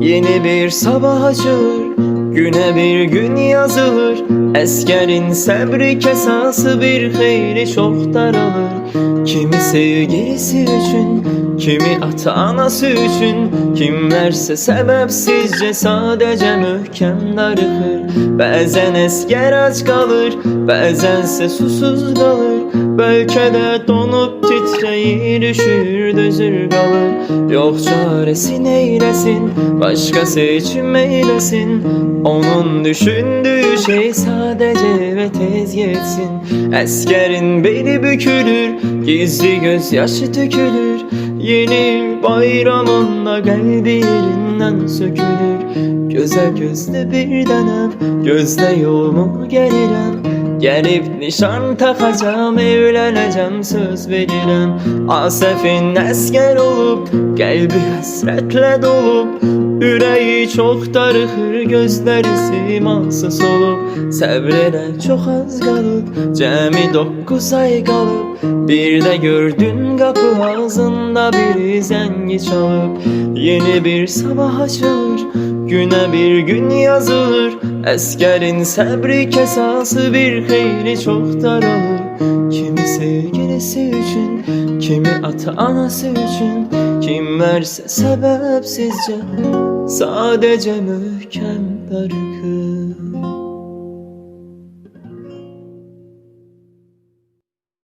Yeni bir sabah açılır Güne bir gün yazılır. Eskerin sabri kesası bir hayli çok daralır. Kimi sevgilisi için Kimi ata anası için Kimlerse sebepsizce sadece mühkem darıkır Bazen esker aç kalır Bazense susuz kalır. Belki de donup titreyir üşür düzür kalır Yok çaresi neylesin Başka seçim eylesin. Onun düşündüğü şey sadece ve tez yetsin. Eskerin beli bükülür Gizli gözyaşı dökülür. Yeni bayramında geldi yerinden sökülür. Göze gözle bir denem Gözle yolumu gelirem Gelip nişan takacağım evleneceğim söz veririm Asef'in esker olup Kalbi hasretle dolup Yüreği çok darıkır gözleri siması solup Sevrene çok az kalıp Cemi dokuz ay kalıp. Bir de gördün kapı ağzında bir zengi çalıp. Yeni bir sabah açılır Güne bir gün yazılır Eskerin sabri kesası bir hayli çok daralır Kimi sevgilisi için Kimi ata anası için Kim verse sebepsizce Sadece mühkem darıkır